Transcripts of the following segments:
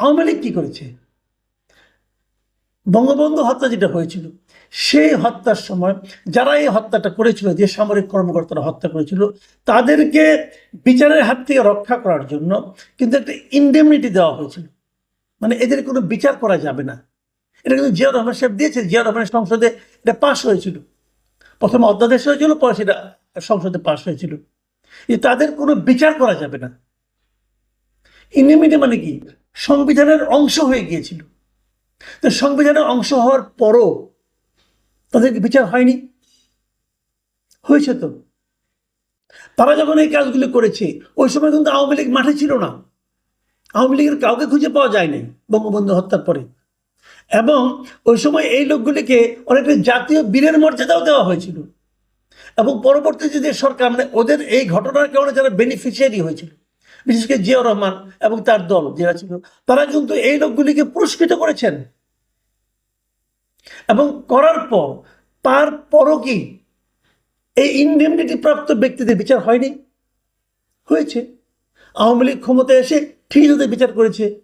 আওয়ামী লীগ কী করেছে? বঙ্গবন্ধু হত্যা যেটা হয়েছিল, সেই হত্যার সময় যারা এই হত্যাটা করেছিল, যে সামরিক কর্মকর্তারা হত্যা করেছিল, তাদেরকে বিচারের হাত থেকে রক্ষা করার জন্য কিন্তু একটা ইন্ডেমনিটি দেওয়া হয়েছিল। মানে এদের কোনো বিচার করা যাবে না। এটা কিন্তু জিয়া রহমান সাহেব দিয়েছে জিয়া রহমানের সংসদে এটা পাশ হয়েছিল। প্রথমে অধ্যাদেশ হয়েছিল, পরে সেটা সংসদে পাশ হয়েছিল। যে তাদের কোনো বিচার করা যাবে না। ইন্ডেমনিটি মানে কি? সংবিধানের অংশ হয়ে গিয়েছিল। তো সংবিধানের অংশ হওয়ার পরও তাদেরকে বিচার হয়নি? হয়েছে তো। তারা যখন এই কাজগুলো করেছে, ওই সময় কিন্তু আওয়ামী লীগ মাঠে ছিল না। আওয়ামী লীগের কাউকে খুঁজে পাওয়া যায়নি বঙ্গবন্ধু হত্যার পরে। এবং ওই সময় এই লোকগুলিকে অনেকটা জাতীয় বীরের মর্যাদাও দেওয়া হয়েছিল। এবং পরবর্তীতে যে সরকার মানে ওদের এই ঘটনার কারণে যারা বেনিফিশিয়ারি হয়েছিল। বিশেষ করে জিয়াউর রহমান এবং তার দল যারা ছিল, তারা কিন্তু এই লোকগুলিকে পুরস্কৃত করেছেন। এবং করার পর তারপরও কি এই ইন্ডেমনিটি প্রাপ্ত ব্যক্তিদের বিচার হয়নি? হয়েছে। আওয়ামী লীগ ক্ষমতায় এসে ঠিক বিচার করেছে।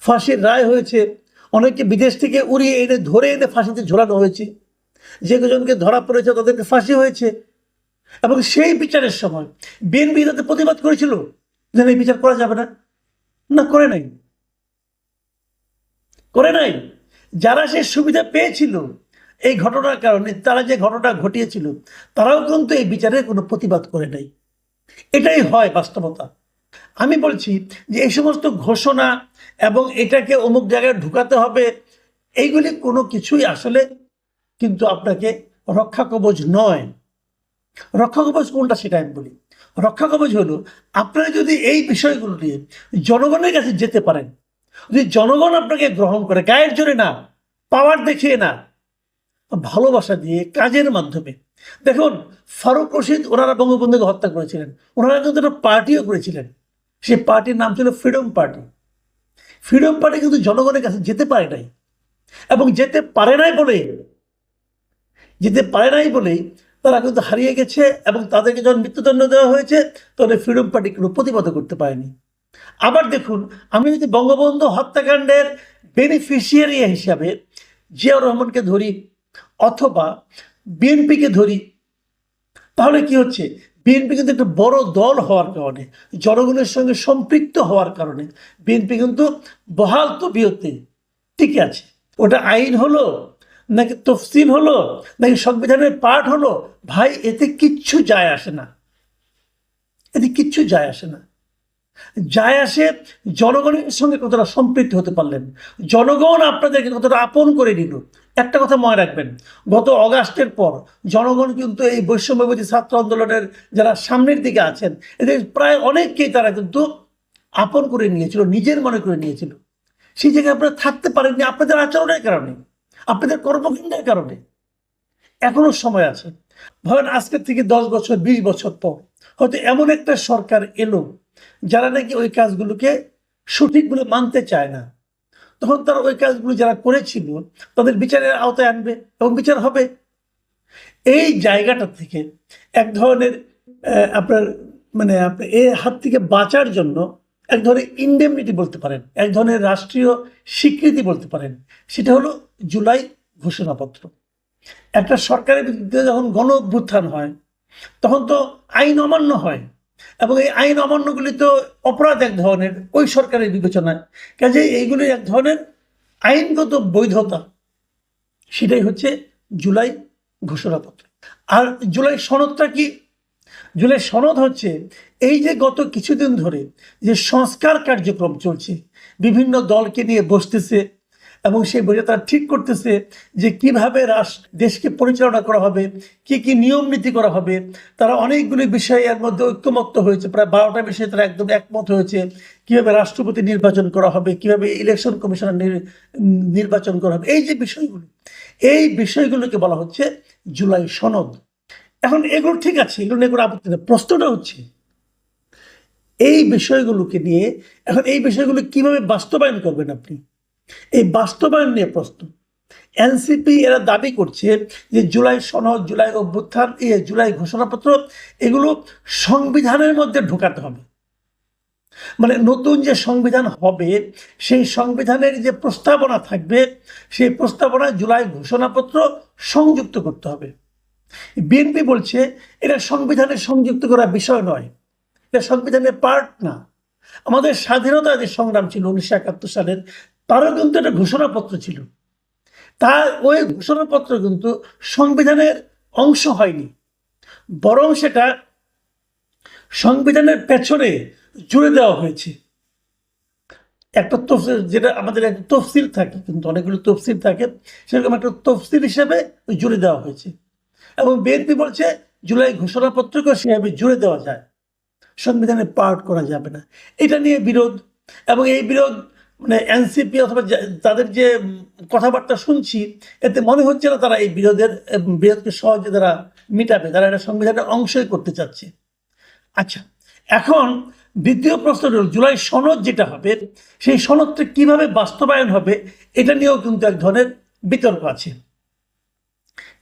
ফাঁসির রায় হয়েছে। অনেককে বিদেশ থেকে উড়িয়ে এনে ধরে এনে ফাঁসিতে ঝোলানো হয়েছে। যে কজনকে ধরা পড়েছে তাদেরকে ফাঁসি হয়েছে। এবং সেই বিচারের সময় বিএনপি তাদের প্রতিবাদ করেছিল। যে এই বিচার করা যাবে না? না, করে নাই। করে নাই। যারা সে সুবিধা পেয়েছিল এই ঘটনার কারণে, তারা যে ঘটনা ঘটিয়েছিল, তারাও কিন্তু এই বিচারের কোনো প্রতিবাদ করে নাই। এটাই হয় বাস্তবতা। আমি বলছি যে এই সমস্ত ঘোষণা এবং এটাকে অমুক জায়গায় ঢুকাতে হবে, এইগুলি কোনো কিছুই আসলে কিন্তু আপনাকে রক্ষা কবচ নয়। রক্ষা কবচ কোনটা সেটা আমি বলি। রক্ষা কবচ হলো, আপনারা যদি এই বিষয়গুলো নিয়ে জনগণের কাছে যেতে পারেন, যদি জনগণ আপনাকে গ্রহণ করে, গায়ের জোরে না, পাওয়ার দেখিয়ে না, ভালোবাসা দিয়ে কাজের মাধ্যমে। দেখুন, ফারুক রশিদ, ওনারা বঙ্গবন্ধুকে হত্যা করেছিলেন। ওনারা কিন্তু একটা পার্টিও করেছিলেন। সেই পার্টির নাম ছিল ফ্রিডম পার্টি। ফ্রিডম পার্টি কিন্তু জনগণের কাছে যেতে পারে নাই। এবং যেতে পারে নাই বলে, যেতে পারে নাই বলেই তারা কিন্তু হারিয়ে গেছে এবং তাদেরকে যখন মৃত্যুদণ্ড দেওয়া হয়েছে, তখন ফ্রিডম পার্টি কোনো প্রতিবাদ করতে পারেনি। আবার দেখুন, আমি যদি বঙ্গবন্ধু হত্যাকাণ্ডের বেনিফিশিয়ারি হিসাবে জিয়াউর রহমানকে ধরি অথবা বিএনপিকে ধরি, তাহলে কি হচ্ছে? বিএনপি কিন্তু একটা বড় দল হওয়ার কারণে, জনগণের সঙ্গে সম্পৃক্ত হওয়ার কারণে বিএনপি কিন্তু বহাল তো তবিয়তে টিকে আছে। ওটা আইন হলো? নাকি তফসিল হলো? নাকি সংবিধানের পাঠ হলো? ভাই, এতে কিচ্ছু যায় আসে না। এতে কিচ্ছু যায় আসে না। যায় আসে জনগণের সঙ্গে কতটা সম্পৃক্ত হতে পারলেন? জনগণ আপনাদেরকে কতটা আপন করে নিল? একটা কথা মনে রাখবেন, গত অগাস্টের পর জনগণ কিন্তু এই বৈষম্যবাদী ছাত্র আন্দোলনের যারা সামনের দিকে আছেন, এদের প্রায় অনেককেই তারা কিন্তু আপন করে নিয়েছিল, নিজের মনে করে নিয়েছিল। সেই জায়গায় আপনারা থাকতে পারেননি, আপনাদের আচরণের কারণে। আপনাদের কর্মকাণ্ডের কারণে। এখনও সময় আছে। ধরেন আজকের থেকে দশ বছর, বিশ বছর পর হয়তো এমন একটা সরকার এলো, যারা নাকি ওই কাজগুলোকে সঠিক বলে মানতে চায় না। তখন তারা ওই কাজগুলো যারা করেছিল, তাদের বিচারের আওতায় আনবে এবং বিচার হবে। এই জায়গাটা থেকে এক ধরনের আপনার মানে আপনার এই হাত থেকে বাঁচার জন্য এক ধরনের ইন্ডেমনিটি বলতে পারেন, এক ধরনের রাষ্ট্রীয় স্বীকৃতি বলতে পারেন, সেটা হলো জুলাই ঘোষণাপত্র। একটা সরকারের বিরুদ্ধে যখন গণ অভ্যুত্থান হয়, তখন তো আইন অমান্য হয়, এবং এই আইন অমান্যগুলি তো অপরাধ এক ধরনের, ওই সরকারের বিবেচনায়। কাজে এইগুলি এক ধরনের আইনগত বৈধতা, সেটাই হচ্ছে জুলাই ঘোষণাপত্র। আর জুলাই সনদটা কি জুলাই সনদ হচ্ছে, এই যে গত কিছুদিন ধরে যে সংস্কার কার্যক্রম চলছে, বিভিন্ন দলকে নিয়ে বসতেছে এবং সেই বইটা তারা ঠিক করতেছে যে কীভাবে রাষ্ট্র দেশকে পরিচালনা করা হবে, কি কি নিয়ম নীতি করা হবে, তারা অনেকগুলি বিষয়ে এর মধ্যে ঐক্যমত্য হয়েছে, প্রায় বারোটা বিষয়ে তারা একদম একমত হয়েছে, কীভাবে রাষ্ট্রপতি নির্বাচন করা হবে, কীভাবে ইলেকশন কমিশনার নির্বাচন করা হবে। এই যে বিষয়গুলি, এই বিষয়গুলোকে বলা হচ্ছে জুলাই সনদ। এখন এগুলো ঠিক আছে, এগুলো নিয়ে কোনো আপত্তি নেই। প্রশ্নটা হচ্ছে, এই বিষয়গুলোকে নিয়ে এখন এই বিষয়গুলো কীভাবে বাস্তবায়ন করবেন আপনি? এই বাস্তবায়ন নিয়ে প্রশ্ন। এনসিপি এরা দাবি করছে যে জুলাই সনদ, জুলাই অভ্যুত্থান, এ জুলাই ঘোষণাপত্র, এগুলো সংবিধানের মধ্যে ঢোকাতে হবে। মানে নতুন যে সংবিধান হবে, সেই সংবিধানের যে প্রস্তাবনা থাকবে, সেই প্রস্তাবনা জুলাই ঘোষণাপত্র সংযুক্ত করতে হবে। বিএনপি বলছে, এটা সংবিধানে সংযুক্ত করা বিষয় নয়। এটা সংবিধানের পার্ট না। আমাদের স্বাধীনতা যে সংগ্রাম ছিল উনিশশো একাত্তর সালের, তারও কিন্তু একটা ঘোষণাপত্র ছিল। তার ওই ঘোষণাপত্র কিন্তু সংবিধানের অংশ হয়নি। বরং সেটা সংবিধানের পেছনে জুড়ে দেওয়া হয়েছে। একটা তফসিল, যেটা আমাদের একটা তফসিল থাকে, কিন্তু অনেকগুলো তফসিল থাকে, সেরকম একটা তফসিল হিসেবে জুড়ে দেওয়া হয়েছে। এবং বিএনপি বলছে, জুলাই ঘোষণাপত্রকে সেভাবে জুড়ে দেওয়া যায়। সংবিধানে পার্ট করা যাবে না। এটা নিয়ে বিরোধ। এবং এই বিরোধ মানে এনসিপি অথবা তাদের যে কথাবার্তা শুনছি, এতে মনে হচ্ছে না তারা এই বিরোধের বিরোধকে সহজে তারা মিটাবে। তারা এটা সংবিধানের অংশই করতে চাচ্ছে। আচ্ছা এখন দ্বিতীয় প্রশ্ন জুলাই সনদ যেটা হবে, সেই সনদটা কীভাবে বাস্তবায়ন হবে, এটা নিয়েও কিন্তু এক ধরনের বিতর্ক আছে।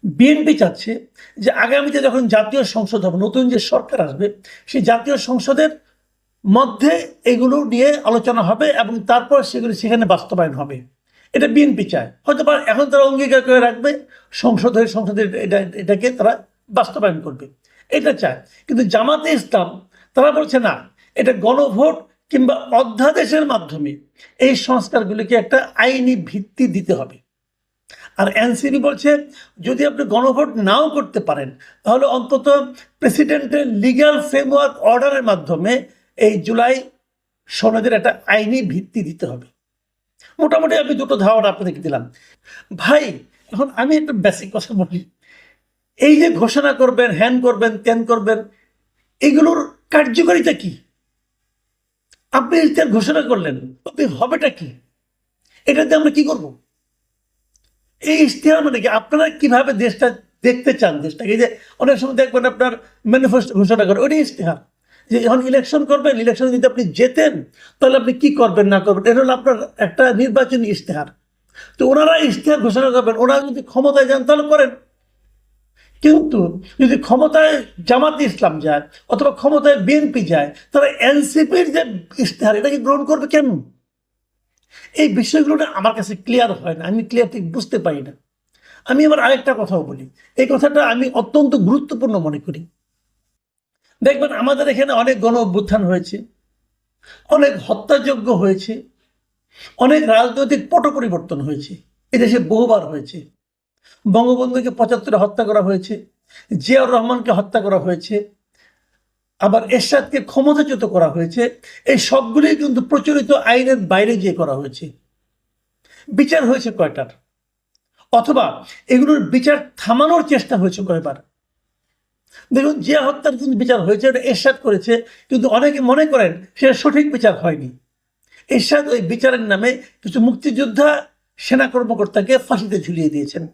বিএনপি চাচ্ছে যে আগামীতে যখন জাতীয় সংসদ হবে, নতুন যে সরকার আসবে, সেই জাতীয় সংসদের মধ্যে এগুলো নিয়ে আলোচনা হবে এবং তারপর সেগুলি সেখানে বাস্তবায়ন হবে। এটা বিএনপি চায়। হয়তো এখন তারা অঙ্গীকার করে রাখবে, সংসদ হয়ে সংসদের এটা, এটাকে তারা বাস্তবায়ন করবে। এটা চায়। কিন্তু জামাতে ইসলাম, তারা বলছে না, এটা গণভোট কিংবা অধ্যাদেশের মাধ্যমে এই সংস্কারগুলিকে একটা আইনি ভিত্তি দিতে হবে। আর এনসিবি বলছে, যদি আপনি গণভোট নাও করতে পারেন, তাহলে অন্তত প্রেসিডেন্টের লিগ্যাল ফ্রেমওয়ার্ক অর্ডারের মাধ্যমে এই জুলাই সনদের একটা আইনি ভিত্তি দিতে হবে। মোটামুটি আমি দুটো ধারণা আপনাদেরকে দিলাম। ভাই, এখন আমি একটা বেসিক কথা বলি। এই যে ঘোষণা করবেন হ্যান করবেন ত্যান করবেন, এগুলোর কার্যকারিতা কি? আপনি ঘোষণা করলেন, আপনি হবেটা কি? এটাতে আমরা কি করব? এই ইশতেহার মানে কি? আপনারা কীভাবে দেশটা দেখতে চান? দেশটাকে এই যে অনেক সময় দেখবেন আপনার ম্যানিফেস্টো ঘোষণা করে, ওটাই ইশতেহার যে যখন ইলেকশন করবেন ইলেকশন যদি আপনি জেতেন, তাহলে আপনি কি করবেন, না করবেন? এটা হলো আপনার একটা নির্বাচনী ইশতেহার তো ওনারা ইশতেহার ঘোষণা করবেন, ওনারা যদি ক্ষমতায় যান, তাহলে করেন। কিন্তু যদি ক্ষমতায় জামাত ইসলাম যায়, অথবা ক্ষমতায় বিএনপি যায়, তাহলে এনসিপির যে ইশতেহার এটা কি গ্রহণ করবে কেন? এই বিষয়গুলোটা আমার কাছে ক্লিয়ার হয় না, আমি ক্লিয়ার ঠিক বুঝতে পারি না। আমি আবার আরেকটা কথাও বলি, এই কথাটা আমি অত্যন্ত গুরুত্বপূর্ণ মনে করি। দেখবেন আমাদের এখানে অনেক গণ অভ্যুত্থান হয়েছে, অনেক হত্যাযজ্ঞ হয়েছে, অনেক রাজনৈতিক পট পরিবর্তন হয়েছে, এদেশে বহুবার হয়েছে। বঙ্গবন্ধুকে পঁচাত্তরে হত্যা করা হয়েছে, জিয়াউর রহমানকে হত্যা করা হয়েছে আবার এরশাদকে ক্ষমতাচ্যুত করা হয়েছে। এই সবগুলি কিন্তু প্রচলিত আইনের বাইরে গিয়ে করা হয়েছে। বিচার হয়েছে কয়টার? অথবা এগুলোর বিচার থামানোর চেষ্টা হয়েছে কয়বার? দেখুন, জিয়া হত্যার কিন্তু বিচার হয়েছে ওটা এরশাদ করেছে, কিন্তু অনেকে মনে করেন সেটা সঠিক বিচার হয়নি। এরশাদ ওই বিচারের নামে কিছু মুক্তিযোদ্ধা, সেনা কর্মকর্তাকে ফাঁসিতে ঝুলিয়ে দিয়েছেন।